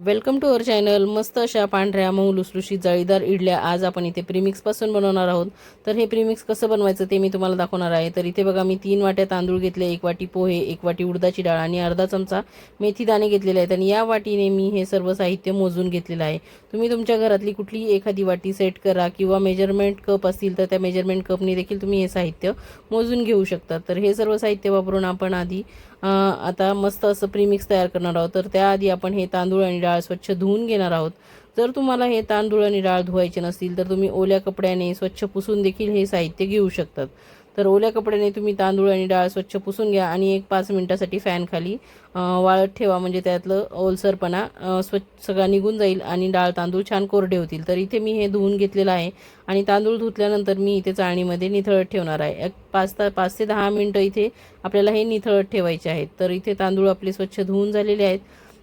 Welcome to our channel मस्त अशा पांढऱ्या मऊ लुसलुशीत जाळीदार इडल्या आज आपण इथे प्रीमिक्सपासून बनवणार आहोत. तर हे प्रीमिक्स कसं बनवायचं ते मी तुम्हाला दाखवणार आहे. तर इथे बघा मी तीन वाट्या तांदूळ घेतले एक वाटी पोहे एक वाटी उडदाची डाळ आणि अर्धा चमचा मेथी दाणे घेतलेले आहेत. आणि या वाटीने मी हे सर्व साहित्य मोजून घेतलेलं आहे. तुम्ही तुमच्या घरातली कुठलीही एखादी वाटी सेट करा किंवा मेजरमेंट कप असतील तर त्या मेजरमेंट कपने देखील तुम्ही हे साहित्य मोजून घेऊ शकता. तर हे सर्व साहित्य वापरून आपण आधी आता मस्त असं प्रीमिक्स तयार करणार आहोत. तर त्याआधी आपण हे तांदूळ आणि डाळ स्वच्छ धुवून घेणार आहोत. जर तुम्हाला हे तांदूळ आणि डाळ धुवायचे नसतील तर तुम्ही ओल्या कपड्याने स्वच्छ पुसून देखील हे साहित्य घेऊ शकतात. तर ओल्या कपड्याने तुम्ही तांदूळ आणि डाळ स्वच्छ पुसून घ्या आणि एक पाच मिनटासाठी फॅन खाली वाळत ठेवा. म्हणजे त्यातलं ओलसरपणा स्वच्छ सगळा निघून जाईल आणि डाळ तांदूळ छान कोरडे होतील. तर इथे मी हे धुवून घेतलेलं आहे आणि तांदूळ धुतल्यानंतर मी इथे चाळणीमध्ये निथळत ठेवणार आहे. एक पाच ता पाच ते दहा मिनटं इथे आपल्याला हे निथळत ठेवायचे आहेत. तर इथे तांदूळ आपले स्वच्छ धुवून झालेले आहेत.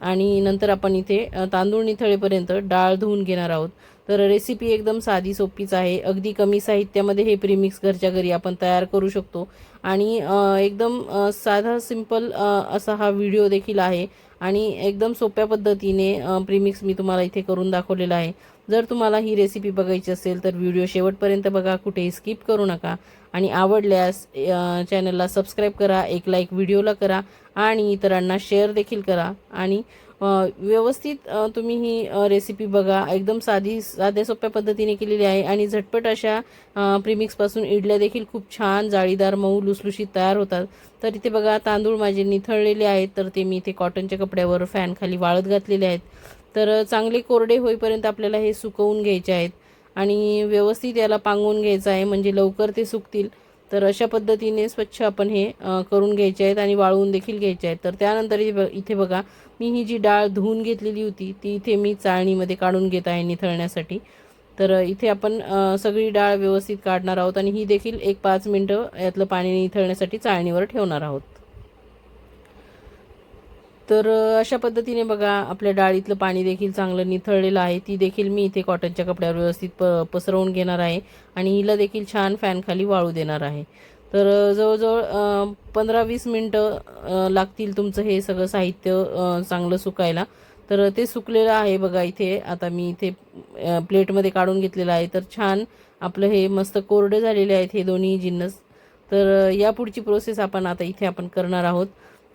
आणि नंतर आपण इथे तांदूळ निथळेपर्यंत डाळ धुवून घेणार आहोत. तर रेसिपी एकदम साधी सोपीच आहे. अगदी कमी साहित्यामध्ये हे प्रीमिक्स घरच्या घरी आपण तयार करू शकतो. आणि एकदम साधा सिंपल असा हा व्हिडिओ देखील आहे. आणि एकदम सोप्या पद्धतीने प्रीमिक्स मी तुम्हाला इथे करून दाखवलेला आहे. जर तुम्हाला ही रेसिपी बघायची असेल तर व्हिडिओ शेवटपर्यंत बघा. कुठेही स्किप करू नका. आणि आवडल्यास चॅनलला सबस्क्राईब करा एक लाईक व्हिडिओला करा आणि इतरांना शेअर देखील करा. आणि व्यवस्थित तुम्ही ही रेसिपी बघा. एकदम साधी साध्या सोप्या पद्धतीने केलेली आहे आणि झटपट अशा प्रिमिक्सपासून इडल्या देखील खूप छान जाळीदार मऊ लुसलुशीत तयार होतात. तर इथे बघा तांदूळ माझे निथळलेले आहेत. तर ते मी इथे कॉटनच्या कपड्यावर फॅन खाली वाळत घातलेले आहेत. तर चांगले कोरडे होईपर्यंत आपल्याला हे सुकवून घ्यायचे आहेत. आणि व्यवस्थित याला पांगून घ्यायचं आहे म्हणजे लवकर ते सुकतील. तर अशा पद्धतीने स्वच्छ आपण हे करून घ्यायचे आहेत आणि वाळवून देखील घ्यायचे आहेत. तर त्यानंतर इथे ब- इथे बघा मी ही जी डाळ धुवून घेतलेली होती ती इथे मी चाळणीमध्ये काढून घेत आहे निथळण्यासाठी. तर इथे आपण सगळी डाळ व्यवस्थित काढणार आहोत आणि ही देखील एक पाच मिनटं यातलं पाणी निथळण्यासाठी चाळणीवर ठेवणार आहोत. तर अशा पद्धतीने बघा आपल्या डाळीतलं पाणी देखील चांगलं निथळलेलं आहे. ती देखील मी इथे कॉटनच्या कपड्यावर व्यवस्थित प पसरवून घेणार आहे आणि हिला देखील छान फॅनखाली वाळू देणार आहे. तर जवळजवळ पंधरा वीस मिनटं लागतील तुमचं हे सगळं साहित्य चांगलं सुकायला. तर ते सुकलेलं आहे बघा इथे. आता मी इथे प्लेटमध्ये काढून घेतलेलं आहे. तर छान आपलं हे मस्त कोरडे झालेले आहेत हे दोन्ही जिन्नस. तर या पुढची प्रोसेस आपण आता इथे आपण करणार आहोत.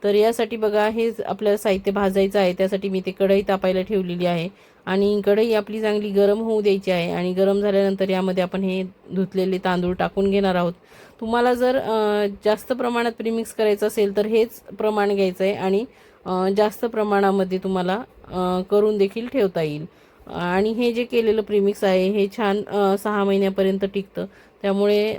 तर यासाठी बघा हे आपल्याला साहित्य भाजायचं आहे त्यासाठी मी ते कढई तापायला ठेवलेली आहे. आणि कढई आपली चांगली गरम होऊ द्यायची आहे आणि गरम झाल्यानंतर यामध्ये आपण हे धुतलेले तांदूळ टाकून घेणार आहोत. तुम्हाला जर जास्त प्रमाणात प्रीमिक्स करायचं असेल तर हेच प्रमाण घ्यायचं आहे आणि जास्त प्रमाणामध्ये तुम्हाला करून देखील ठेवता येईल. आणि हे जे केलेलं प्रीमिक्स आहे हे छान सहा महिन्यापर्यंत टिकतं. त्यामुळे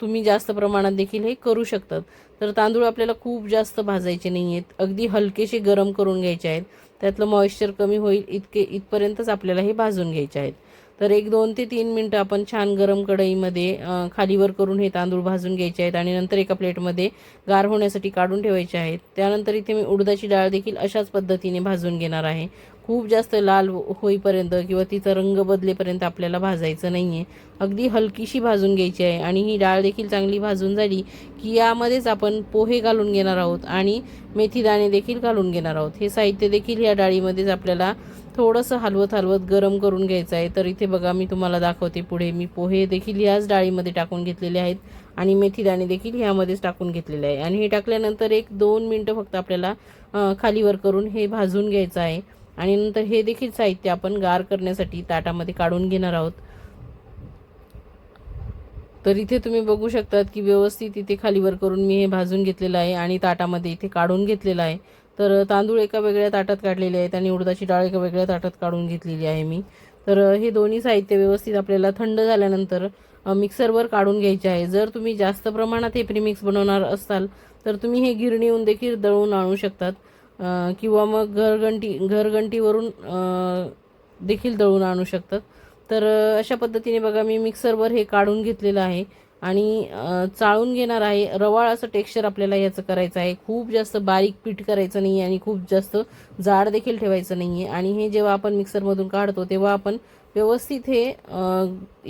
तुम्ही जास्त प्रमाणात देखील हे करू शकतात. तर तांदूळ आपल्याला खूप जास्त भाजायचे नाही आहेत अगदी हलकेसे गरम करून घ्यायचे आहेत. त्यातलं मॉइश्चर कमी होईल इतके इथपर्यंतच आपल्याला हे भाजून घ्यायचे आहेत. तर एक दोन ते तीन मिनटं आपण छान गरम कढईमध्ये खालीवर करून हे तांदूळ भाजून घ्यायचे आहेत आणि नंतर एका प्लेटमध्ये गार होण्यासाठी काढून ठेवायचे आहेत. त्यानंतर इथे मी उडदाची डाळ देखील अशाच पद्धतीने भाजून घेणार आहे. खूप जास्त लाल होईपर्यंत किंवा तिचा रंग बदलेपर्यंत आपल्याला भाजायचं नाही आहे अगदी हलकीशी भाजून घ्यायची आहे आणि ही डाळ देखील चांगली भाजून झाली की यामध्येच आपण पोहे घालून घेणार आहोत आणि मेथी दाणे देखील घालून घेणार आहोत. हे साहित्य देखील या डाळीमध्येच आपल्याला थोडंसं हलवत हलवत गरम करून घ्यायचं आहे. तर इथे बघा मी तुम्हाला दाखवते पुढे. मी पोहे देखील याच डाळीमध्ये टाकून घेतलेले आहेत आणि मेथीदाणे देखील ह्यामध्येच टाकून घेतलेले आहे. आणि हे टाकल्यानंतर एक दोन मिनटं फक्त आपल्याला खालीवर करून हे भाजून घ्यायचं आहे. आणि नंतर हे देखील साहित्य आपण गार करण्यासाठी ताटामध्ये काढून घेणार आहोत. तर इथे तुम्ही बघू शकतात की व्यवस्थित इथे खालीवर करून मी हे भाजून घेतलेलं आहे आणि ताटामध्ये इथे काढून घेतलेलं आहे. तर तांदूळ एका वेगळ्या ताटात काढलेले आहेत आणि उडदाची डाळ एका वेगळ्या ताटात काढून घेतलेली आहे मी. तर हे दोन्ही साहित्य व्यवस्थित आपल्याला थंड झाल्यानंतर मिक्सरवर काढून घ्यायचे आहे. जर तुम्ही जास्त प्रमाणात हे प्रीमिक्स बनवणार असाल तर तुम्ही हे गिरणीहून देखील दळून आणू शकतात. किंवा मग घरघंटी घरघंटीवरून देखील दळून आणू शकतात. तर अशा पद्धतीने बघा मी मिक्सरवर हे काढून घेतलेलं आहे. आणि चाळून घेणार आहे. रवाळ असं टेक्स्चर आपल्याला याचं करायचं आहे. खूप जास्त बारीक पीठ करायचं नाही आणि खूप जास्त जाड देखील ठेवायचं नाही आहे आणि हे जेव्हा आपण मिक्सरमधून काढतो तेव्हा आपण व्यवस्थित हे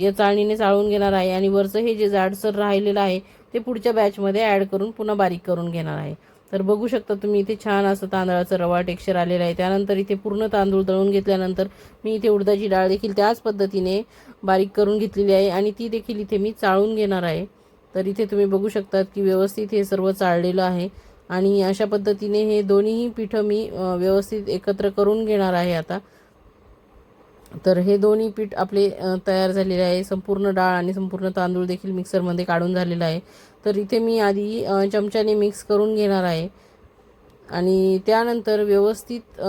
या चाळणीने चाळून घेणार आहे. आणि वरचं हे जे जाडसर राहिलेलं आहे ते पुढच्या बॅचमध्ये ॲड करून पुन्हा बारीक करून घेणार आहे. तर बघू शकता तुम्ही इथे छान असं तांदळाचं रवा टेक्स्चर आलेला आहे. त्यानंतर इथे पूर्ण तांदूळ दळून घेतल्यानंतर मी इथे उडदाची डाळ देखील त्याच पद्धतीने बारीक करून घेतलेली आहे आणि ती देखील इथे मी चाळून घेणार आहे. तर इथे तुम्ही बघू शकतात की व्यवस्थित हे सर्व चाळलेलं आहे आणि अशा पद्धतीने हे दोन्हीही पिठं मी व्यवस्थित एकत्र करून घेणार आहे आता. तर हे दोन्ही पीठ आपले तयार झालेले आहे. संपूर्ण डाळ आणि संपूर्ण तांदूळ देखील मिक्सरमध्ये काढून झालेला आहे. तर इथे मी आधी चमच्याने मिक्स करून घेणार आहे. आणि त्यानंतर व्यवस्थित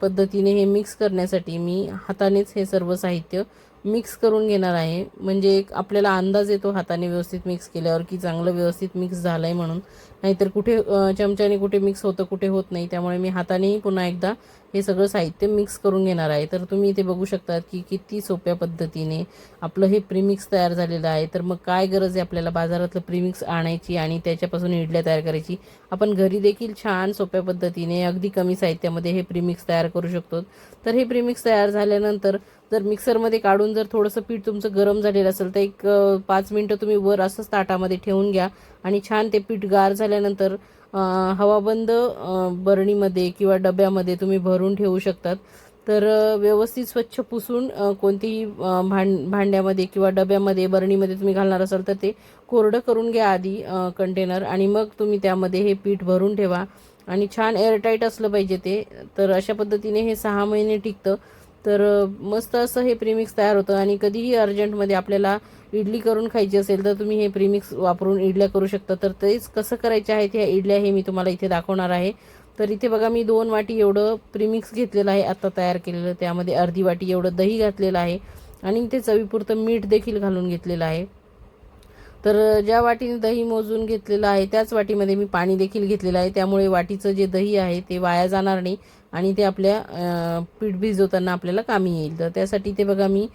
पद्धतीने हे मिक्स करण्यासाठी मी हातानेच हे सर्व साहित्य मिक्स करून घेणार आहे. म्हणजे एक आपल्याला अंदाज येतो हाताने व्यवस्थित मिक्स केल्यावर की चांगलं व्यवस्थित मिक्स झालं आहे म्हणून. नाहीतर कुठे चमच्याने कुठे मिक्स होतं कुठे होत नाही. त्यामुळे मी हातानेही पुन्हा एकदा हे सगळं साहित्य मिक्स करून घेणार आहे. तर तुम्ही इथे बघू शकतात की किती सोप्या पद्धतीने आपलं हे प्रीमिक्स तयार झालेलं आहे. तर मग काय गरज आहे आपल्याला बाजारातलं प्रीमिक्स आणायची आणि त्याच्यापासून इडल्या तयार करायची? आपण घरी देखील छान सोप्या पद्धतीने अगदी कमी साहित्यामध्ये हे प्रीमिक्स तयार करू शकतो. तर हे प्रीमिक्स तयार झाल्यानंतर जर मिक्सरमध्ये काढून जर थोडंसं पीठ तुमचं गरम झालेलं असेल तर एक पाच मिनटं तुम्ही वर असंच ताटामध्ये ठेवून घ्या. आणि छान ते पीठ गार झाल्यानंतर हवाबंद बरणीमध्ये किंवा डब्यामध्ये तुम्ही भरून ठेवू शकतात. तर व्यवस्थित स्वच्छ पुसून कोणतीही भां भांड भांड्यामध्ये किंवा डब्यामध्ये बरणीमध्ये तुम्ही घालणार असाल तर ते कोरडं करून घ्या आधी कंटेनर आणि मग तुम्ही त्यामध्ये हे पीठ भरून ठेवा. आणि छान एअरटाईट असलं पाहिजे ते. तर अशा पद्धतीने हे सहा महिने टिकतं. तर मस्त असं हे प्रीमिक्स तयार होतं आणि कधीही अर्जंटमध्ये आपल्याला इडली करून खायची असेल तर तुम्ही हे प्रीमिक्स वापरून इडल्या करू शकता. तर तेच कसं करायचे आहेत ह्या इडल्या हे मी तुम्हाला इथे दाखवणार आहे. तर इथे बघा मी दोन वाटी एवढं प्रीमिक्स घेतलेलं आहे आत्ता तयार केलेलं. त्यामध्ये अर्धी वाटी एवढं दही घातलेलं आहे. आणि इथे चवीपुरतं मीठ देखील घालून घेतलेलं आहे. तर ज्या वाटीने दही मोजून घेतलेलं आहे त्याच वाटीमध्ये मी पाणी देखील घेतलेलं आहे. त्यामुळे वाटीचं जे दही आहे ते वाया जाणार नाही आणि ते आपल्या पीठ भिजवताना आपल्याला कामी येईल. तर त्यासाठी ते बघा मी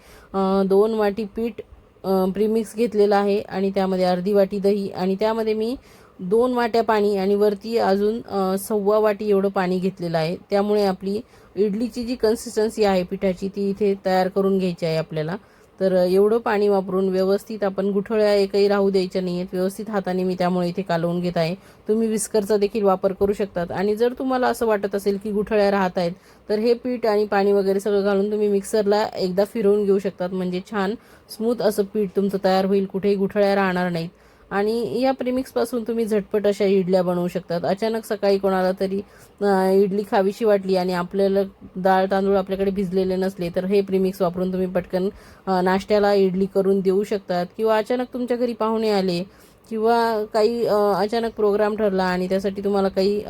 दोन वाटी पीठ प्रीमिक्स घेतलेला आहे आणि त्यामध्ये अर्धी वाटी दही आणि त्यामध्ये मी दोन वाट्या पाणी आणि वरती अजून सव्वा वाटी एवढं पाणी घेतलेलं आहे. त्यामुळे आपली इडलीची जी कन्सिस्टन्सी आहे पिठाची ती इथे तयार करून घ्यायची आहे आपल्याला. तर एवढं पाणी वापरून व्यवस्थित आपण गुठळ्या एकही राहू द्यायच्या नाही आहेत व्यवस्थित हाताने मी त्यामुळे इथे कालवून घेत आहे. तुम्ही विस्करचा देखील वापर करू शकतात. आणि जर तुम्हाला असं वाटत असेल की गुठळ्या राहत आहेत तर हे पीठ आणि पाणी वगैरे सगळं घालून तुम्ही मिक्सरला एकदा फिरवून घेऊ शकतात. म्हणजे छान स्मूथ असं पीठ तुमचं तयार होईल. कुठेही गुठळ्या राहणार नाहीत. आणि या प्रिमिक्सपासून तुम्ही झटपट अशा इडल्या बनवू शकतात. अचानक सकाळी कोणाला तरी इडली खावीशी वाटली आणि आपल्याला डाळ तांदूळ आपल्याकडे भिजलेले नसले तर हे प्रिमिक्स वापरून तुम्ही पटकन नाश्त्याला इडली करून देऊ शकतात. किंवा अचानक तुमच्या घरी पाहुणे आले किंवा काही अचानक प्रोग्राम ठरला आणि त्यासाठी तुम्हाला काही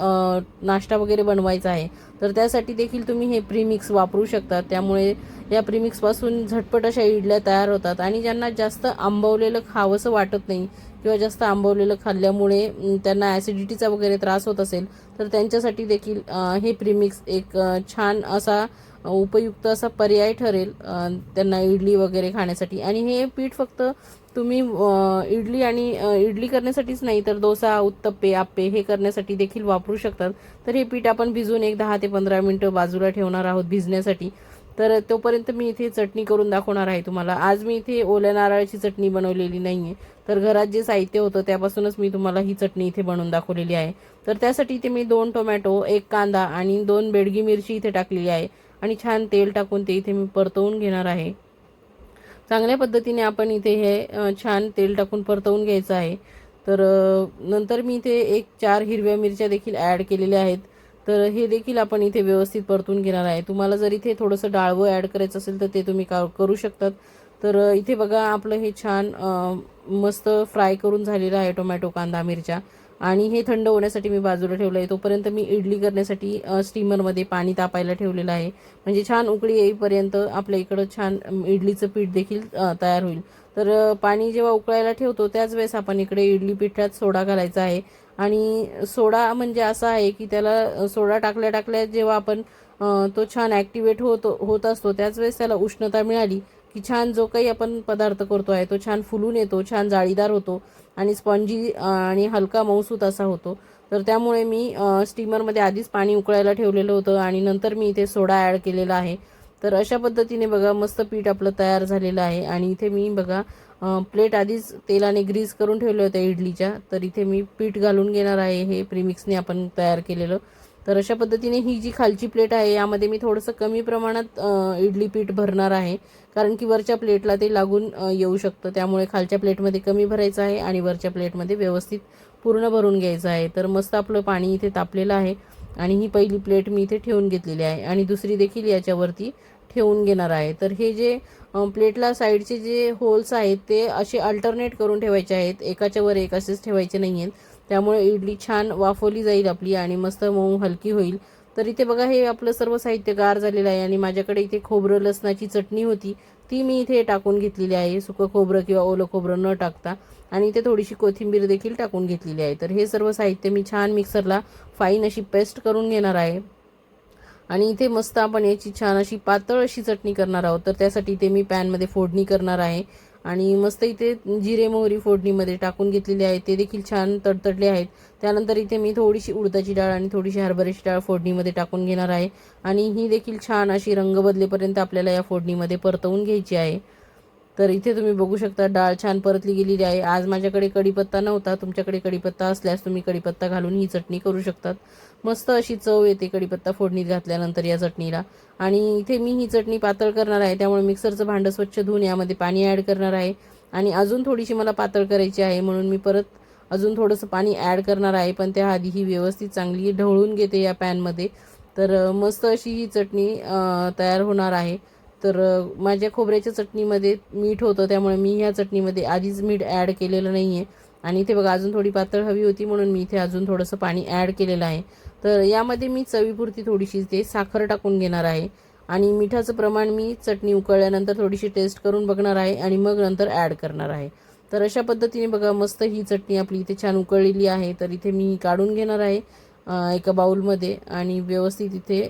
नाश्ता वगैरे बनवायचा आहे तर त्यासाठी देखील तुम्ही हे प्रीमिक्स वापरू शकता त्यामुळे या प्रीमिक्सपासून झटपट अशा इडल्या तयार होतात आणि ज्यांना जास्त आंबवलेलं खावंसं वाटत नाही किंवा जास्त आंबवलेलं खाल्ल्यामुळे त्यांना ॲसिडिटीचा वगैरे त्रास होत असेल तर त्यांच्यासाठी देखील हे प्रीमिक्स एक छान असा उपयुक्त असा पर्याय ठरेल त्यांना इडली वगैरे खाण्यासाठी. आणि हे पीठ फक्त तुम्ही इडली आणि इडली करण्यासाठीच नाही तर डोसा उत्तप्पे आप्पे हे करण्यासाठी देखील वापरू शकतात. तर हे पीठ आपण भिजून एक दहा ते पंधरा मिनटं बाजूला ठेवणार आहोत भिजण्यासाठी. तर तोपर्यंत मी इथे चटणी करून दाखवणार आहे तुम्हाला. आज मी इथे ओल्या नारळाची चटणी बनवलेली नाही आहे तर घरात जे साहित्य होतं त्यापासूनच मी तुम्हाला ही चटणी इथे बनवून दाखवलेली आहे. तर त्यासाठी इथे मी दोन टोमॅटो एक कांदा आणि दोन बेडगी मिरची इथे टाकलेली आहे. आणि छान तेल टाकून ते इथे मी परतवून घेणार आहे. चांगल्या पद्धतीने आपण इथे हे छान तेल टाकून परतवून घ्यायचं आहे. तर नंतर मी इथे एक चार हिरव्या मिरच्या देखील ॲड केलेल्या आहेत. तर हे देखील आपण इथे व्यवस्थित परतून घेणार आहे. तुम्हाला जर इथे थोडंसं डाळवं ॲड करायचं असेल तर ते तुम्ही का करू शकतात. तर इथे बघा आपलं हे छान मस्त फ्राय करून झालेलं आहे टोमॅटो कांदा मिरच्या. आणि हे थंड होण्यासाठी मी बाजूला ठेवलं आहे. तोपर्यंत मी इडली करण्यासाठी स्टीमरमध्ये पाणी तापायला ठेवलेलं आहे. म्हणजे छान उकळी येईपर्यंत आपल्या इकडं छान इडलीचं पीठ देखील तयार होईल. तर पाणी जेव्हा उकळायला ठेवतो त्याच वेळेस आपण इकडे इडली पिठात सोडा घालायचा आहे. आणि सोडा म्हणजे असा आहे की त्याला सोडा टाकल्या टाकल्या जेव्हा आपण तो छान ॲक्टिवेट होतो होत असतो त्याच वेळेस त्याला उष्णता मिळाली की छान जो काही आपण पदार्थ करतो आहे तो छान फुलून येतो छान जाळीदार होतो आणि स्पॉन्जी आणि हलका मऊसूत असा होतो. तर त्यामुळे मी स्टीमरमध्ये आधीच पाणी उकळायला ठेवलेलं होतं आणि नंतर मी इथे सोडा ॲड केलेला आहे. तर अशा पद्धतीने बघा मस्त पीठ आपलं तयार झालेलं आहे आणि इथे मी बघा प्लेट आधीच तेलाने ग्रीस करून ठेवलं होत्या इडलीच्या. तर इथे मी पीठ घालून घेणार आहे हे प्रीमिक्सने आपण तयार केलेलं. तर अशा पद्धतीने ही जी खालची प्लेट आहे यामध्ये मी थोडंसं कमी प्रमाणात इडली पीठ भरणार आहे. कारण की वरच्या प्लेटला ते लागून येऊ शकतं. त्यामुळे खालच्या प्लेटमध्ये कमी भरायचं आहे आणि वरच्या प्लेटमध्ये व्यवस्थित पूर्ण भरून घ्यायचं आहे. तर मस्त आपलं पाणी इथे तापलेलं आहे आणि ही पहिली प्लेट मी इथे ठेवून घेतलेली आहे. आणि दुसरी देखील याच्यावरती ठेवून घेणार आहे. तर हे जे प्लेटला साईडचे जे होल्स आहेत ते असे अल्टरनेट करून ठेवायचे आहेत. एकाच्या वर एक असेच ठेवायचे नाही आहेत त्यामुळे इडली छान वाफवली जाईल आपली आणि मस्त मऊ हलकी होईल. तर इथे बघा हे आपलं सर्व साहित्य गार झालेलं आहे आणि माझ्याकडे इथे खोबरं लसणाची चटणी होती. ती मी इथे टाकून घेतलेली आहे. सुकं खोबरं किंवा ओलं खोबरं न टाकता. आणि इथे थोडीशी कोथिंबीर देखील टाकून घेतलेली आहे. तर हे सर्व साहित्य मी छान मिक्सरला फाईन अशी पेस्ट करून घेणार आहे. आणि इथे मस्त आपण याची छान अशी पातळ अशी चटणी करणार आहोत. तर त्यासाठी इथे मी पॅनमध्ये फोडणी करणार आहे. आणि मस्त इथे जिरे मोहरी फोडणीमध्ये टाकून घेतलेली आहे. ते देखील छान तडतडले आहेत. त्यानंतर इथे मी थोडीशी उडदाची डाळ आणि थोडीशी हरभऱ्याची डाळ फोडणीमध्ये टाकून घेणार आहे. आणि ही देखील छान अशी रंग बदलेपर्यंत आपल्याला या फोडणीमध्ये परतवून घ्यायची आहे. तर इथे तुम्ही बघू शकता डाळ छान परतली गेलेली आहे. आज माझ्याकडे कढीपत्ता नव्हता तुमच्याकडे कढीपत्ता असल्यास तुम्ही कढीपत्ता घालून ही चटणी करू शकतात. मस्त अशी चव येते कढीपत्ता फोडणीत घातल्यानंतर या चटणीला. आणि इथे मी ही चटणी पातळ करणार आहे त्यामुळे मिक्सरचं भांडं स्वच्छ धुवून यामध्ये पाणी ॲड करणार आहे. आणि अजून थोडीशी मला पातळ करायची आहे म्हणून मी परत अजून थोडंसं पाणी ॲड करणार आहे पण त्याआधी ही व्यवस्थित चांगली ढवळून घेते या पॅनमध्ये. तर मस्त अशी ही चटणी तयार होणार आहे. तर माझ्या खोबऱ्याच्या चटणीमध्ये मीठ होतं त्यामुळे मी ह्या चटणीमध्ये आधीच मीठ ॲड केलेलं नाही आहे आणि इथे बघा अजून थोडी पातळ हवी होती म्हणून मी इथे अजून थोडंसं पाणी ॲड केलेलं आहे. तर यामध्ये मी चवीपुरती थोडीशी ते साखर टाकून घेणार आहे. आणि मिठाचं प्रमाण मी चटणी उकळल्यानंतर थोडीशी टेस्ट करून बघणार आहे आणि मग नंतर ॲड करणार आहे. तर अशा पद्धतीने बघा मस्त ही चटणी आपली इथे छान उकळलेली आहे. तर इथे मी काढून घेणार आहे एका बाऊलमध्ये आणि व्यवस्थित इथे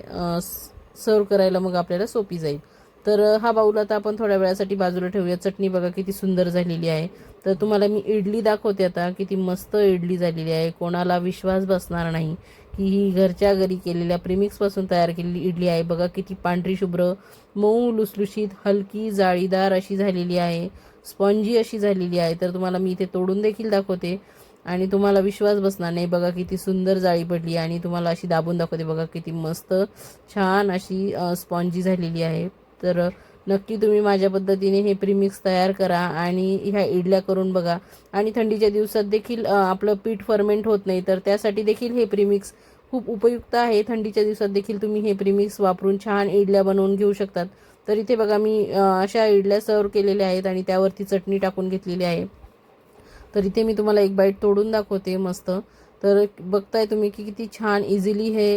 सर्व करायला मग आपल्याला सोपी जाईल. तर हा बाऊल आता आपण थोड्या वेळासाठी बाजूला ठेवूया चटणी बघा किती सुंदर झालेली आहे. तर तुम्हाला मी इडली दाखवते आता किती मस्त इडली झालेली आहे. कोणाला विश्वास बसणार नाही की ही घरच्या घरी केलेल्या प्रिमिक्सपासून तयार केलेली इडली आहे. बघा किती पांढरी शुभ्र मऊ लुसलुशीत हलकी जाळीदार अशी झालेली आहे. स्पॉन्जी अशी झालेली आहे. तर तुम्हाला मी इथे तोडून देखील दाखवते. आणि तुम्हाला विश्वास बसणार नाही. बघा किती सुंदर जाळी पडली आणि तुम्हाला अशी दाबून दाखवते. बघा किती मस्त छान अशी स्पॉन्जी झालेली आहे. तर नक्की तुम्ही माझ्या पद्धतीने हे प्रीमिक्स तयार करा आणि ह्या इडल्या करून बघा. आणि थंडीच्या दिवसात देखील आपलं पीठ फर्मेंट होत नाही तर त्यासाठी देखील हे प्रीमिक्स खूप उपयुक्त आहे. थंडीच्या दिवसात देखील तुम्ही हे प्रीमिक्स वापरून छान इडल्या बनवून घेऊ शकतात. तर इथे बघा मी अशा इडल्या सर्व केलेल्या आहेत आणि त्यावरती चटणी टाकून घेतलेली आहे. तर इथे मी तुम्हाला एक बाईट तोडून दाखवते मस्त. तर बघताय तुम्ही की किती छान इझिली हे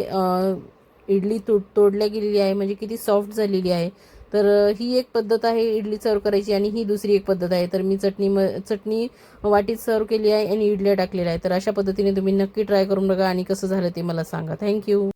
इडली तोड तोडल्या गेलेली आहे म्हणजे किती सॉफ्ट झालेली आहे. तर ही एक पद्धत आहे इडली सर्व करायची आणि ही दुसरी एक पद्धत आहे. तर मी चटणी म चटणी वाटीत सर्व केली आहे आणि इडल्या टाकलेल्या आहे तर अशा पद्धतीने तुम्ही नक्की ट्राय करून बघा आणि कसं झालं ते मला सांगा. थँक्यू